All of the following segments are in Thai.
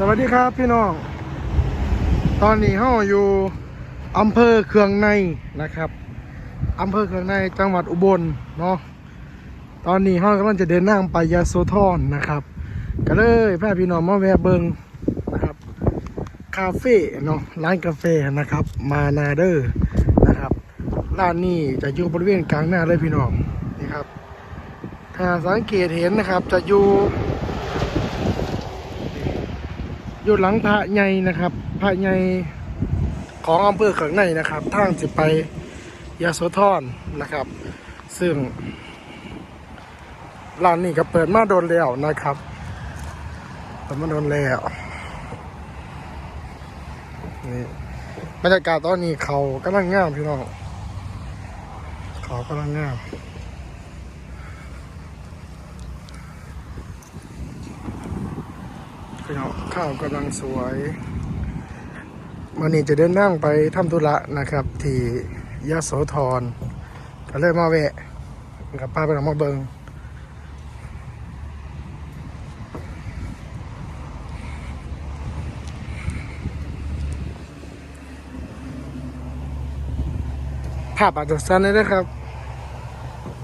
สวัสดีครับพี่น้อง ตอนนี้เฮาอยู่อำเภอเคืองในนะครับอำเภอเคืองในจังหวัดอุบลเนาะตอนนี้เฮากำลังจะเดินทางไปยาโสธรนะครับ ก็เลยพาพี่น้องมาแวะเบิงนะครับคาเฟ่เนาะร้านกาแฟนะครับ มานาเดอร์นะครับร้านนี้จะอยู่บริเวณกลางหน้าเลยพี่น้องนี่ครับถ้าสังเกตเห็นนะครับจะอยู่ อยู่หลังพระใหญ่นะครับ พระใหญ่ของอำเภอเขืองในนะครับทางจะไปยาโสธรนะครับ ซึ่งร้านนี้ก็เปิดมาโดนแล้วนะครับเปิดมาโดนแล้วนี่บรรยากาศตอนนี้เขากำลังงามพี่น้องเขากำลังงาม พี่น้องข้าวกำลังสวยวันนี้จะเดินนั่งไปทำธุระนะครับ ที่ยะโสธรก็เลยมาแวะกับป้าไปลองมาเบิงภาพอาจจะสั้นเลยนะครับ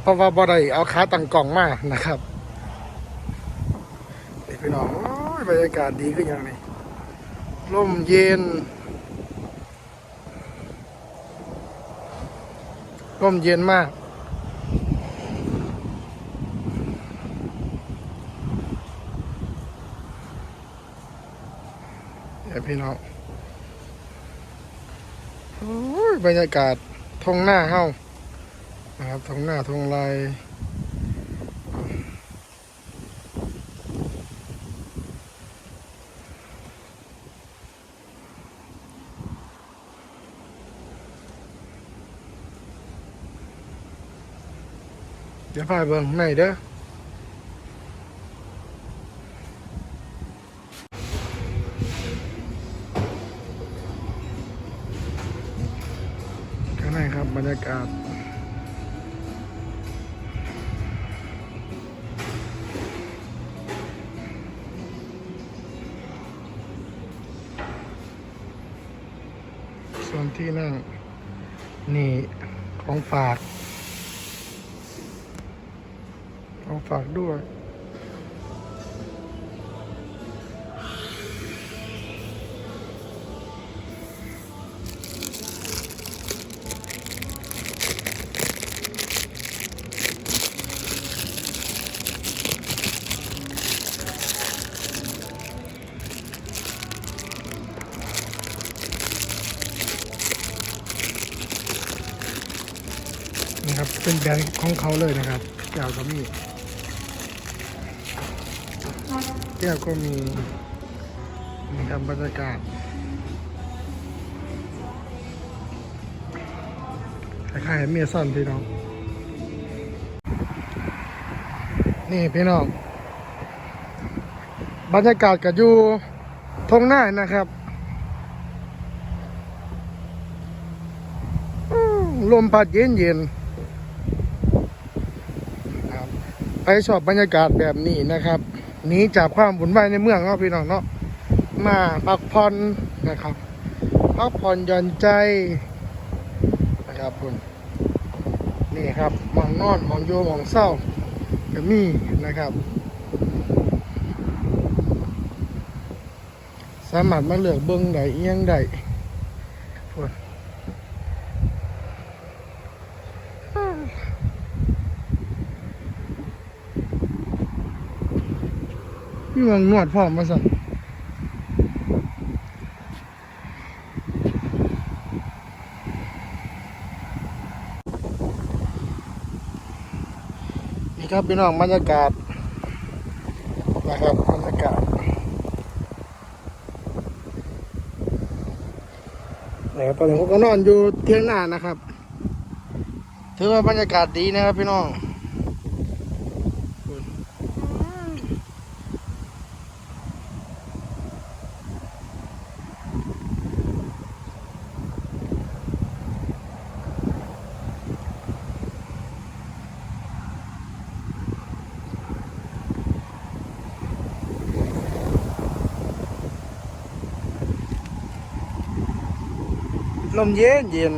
เพราะว่าบ่ได้เอาขาตั้งกล่องมานะครับนี่พี่น้อง บรรยากาศดีขึ้นอย่างนี้ลมเย็นลมเย็นมาก เดี๋ยวพี่น้องบรรยากาศทงหน้าเฮ้านะครับทงหน้าทงลาย เดี๋ยวพาเบิ่งไหนเด้อข้างในครับบรรยากาศส่วนที่นั่งนี่ของฝาก ของฝากด้วย นะครับ เป็นแบรนด์ของเขาเลยนะครับแก้วก็มี แก้วก็มีนี่ครับบรรยากาศคล้ายๆเมียซ่อนพี่น้อง นี่พี่น้อง บรรยากาศกับอยู่ทงหน้านะครับลมพัดเย็นเย็นๆครับใครชอบบรรยากาศแบบนี้นะครับ หนีจากความวุ่นวายในเมืองเนาะพี่น้องเนาะมาพักผ่อนนะครับพักผ่อนหย่อนใจนะครับคุณนี่ครับหมองนอนหมองโยหมองเศร้าก็มีนะครับ สามารถมาเลือกเบิ้งได้เอียงได้ มีหวังนวดพร้อมมาสั่นนี่ครับพี่น้องบรรยากาศนะครับบรรยากาศนะครับตอนนี้ผมก็นอนอยู่เที่ยงหน้านะครับ ถือว่าบรรยากาศดีนะครับพี่น้อง ลมเย็นเย็น